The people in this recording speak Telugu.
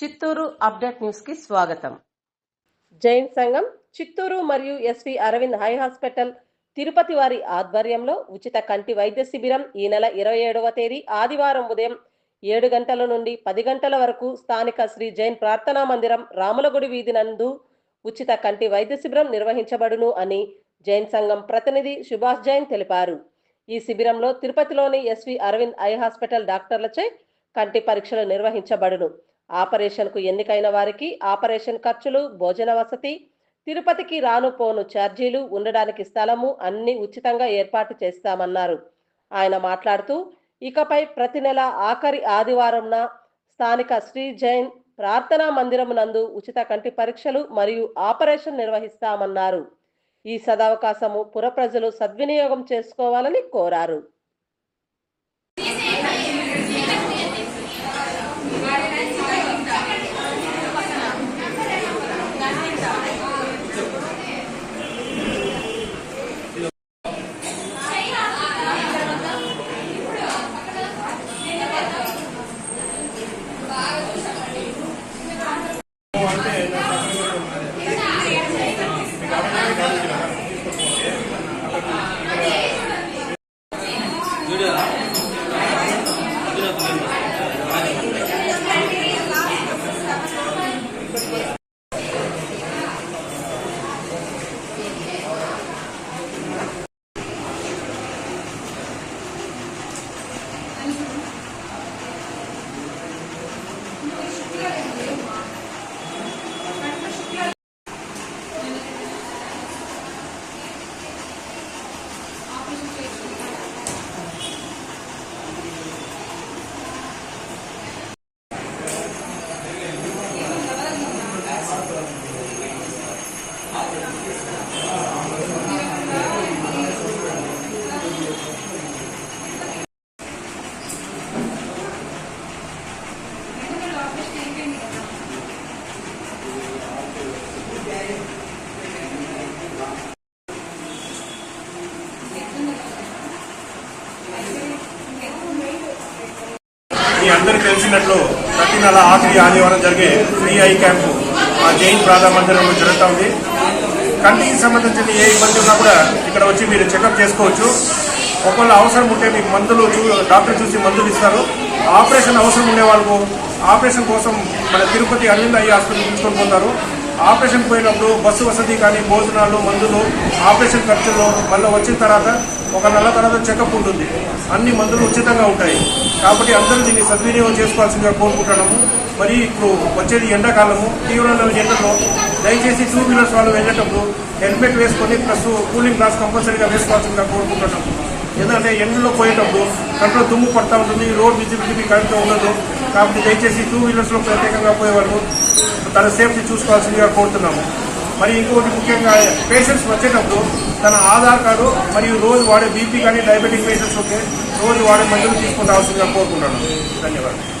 చిత్తూరు అప్డేట్ న్యూస్కి స్వాగతం. జైన్ సంఘం చిత్తూరు మరియు SV Aravind eye hospital Tirupati వారి ఆధ్వర్యంలో ఉచిత కంటి వైద్య శిబిరం ఈ నెల ఇరవై ఏడవ తేదీ ఆదివారం ఉదయం ఏడు గంటల నుండి పది గంటల వరకు స్థానిక శ్రీ జైన్ ప్రార్థనా మందిరం రాములగుడి వీధి నందు ఉచిత కంటి వైద్య శిబిరం నిర్వహించబడును అని జైన్ సంఘం ప్రతినిధి సుభాష్ జైన్ తెలిపారు. ఈ శిబిరంలో తిరుపతిలోని ఎస్వి అరవింద్ ఐ హాస్పిటల్ డాక్టర్లచే కంటి పరీక్షలు నిర్వహించబడును. ఆపరేషన్కు ఎన్నికైన వారికి ఆపరేషన్ ఖర్చులు భోజన వసతి తిరుపతికి రాను పోను ఛార్జీలు ఉండడానికి స్థలము అన్ని ఉచితంగా ఏర్పాటు చేస్తామన్నారు. ఆయన మాట్లాడుతూ ఇకపై ప్రతి నెల ఆఖరి ఆదివారంన స్థానిక శ్రీ జైన్ ప్రార్థనా మందిరం నందు ఉచిత కంటి పరీక్షలు మరియు ఆపరేషన్ నిర్వహిస్తామన్నారు. ఈ సదవకాశము పుర ప్రజలు సద్వినియోగం చేసుకోవాలని కోరారు. one day. మీ అందరికీ తెలిసినట్లు ప్రతి నెల ఆఖరి ఆదివారం జరిగే ఫ్రీ ఐ క్యాంపు మా జైన్ ప్రాధా మందిరంలో జరుగుతూ ఉంది. కంటికి సంబంధించిన ఏ ఇబ్బంది ఉన్నా కూడా ఇక్కడ వచ్చి మీరు చెకప్ చేసుకోవచ్చు. ఒకవేళ అవసరం ఉంటే మీకు మందులు చూ డాక్టర్ చూసి మందులు ఇస్తారు. ఆపరేషన్ అవసరం ఉండే వాళ్ళకు ఆపరేషన్ కోసం మన తిరుపతి అరవింద్ ఐ హాస్పిటల్ తీసుకొని పోతారు. ఆపరేషన్ పోయినప్పుడు బస్సు వసతి కానీ భోజనాలు మందులు ఆపరేషన్ ఖర్చులు మళ్ళీ వచ్చిన తర్వాత ఒక నెల తర్వాత చెకప్ ఉంటుంది. అన్ని మందులు ఉచితంగా ఉంటాయి. కాబట్టి అందరూ దీన్ని సద్వినియోగం చేసుకోవాల్సిందిగా కోరుకుంటున్నాము. మరి ఇప్పుడు వచ్చేది ఎండాకాలము తీవ్రమైన ఎండలో దయచేసి టూ వీలర్స్ వాళ్ళు వెళ్ళేటప్పుడు హెల్మెట్ వేసుకొని ప్లస్ కూలింగ్ గ్లాస్ కంపల్సరీగా వేసుకోవాల్సిందిగా కోరుకుంటున్నాము. ఎందుకంటే ఎండలో పోయేటప్పుడు కంట్లో దుమ్ము పడతా ఉంటుంది రోడ్ విజిబిలిటీ కరెక్ట్గా ఉండదు. కాబట్టి దయచేసి టూ వీలర్స్లో ప్రత్యేకంగా పోయేవాళ్ళు తన సేఫ్టీ చూసుకోవాల్సిందిగా కోరుతున్నాము. మరి ఇంకొకటి ముఖ్యంగా పేషెంట్స్ వచ్చేటప్పుడు తన ఆధార్ కార్డు మరియు రోజు వాడే బీపీ కానీ డయాబెటిక్ పేషెంట్స్ ఉంటే రోజు వాడే మందులు తీసుకుని కోరుకుంటున్నాను. ధన్యవాదాలు.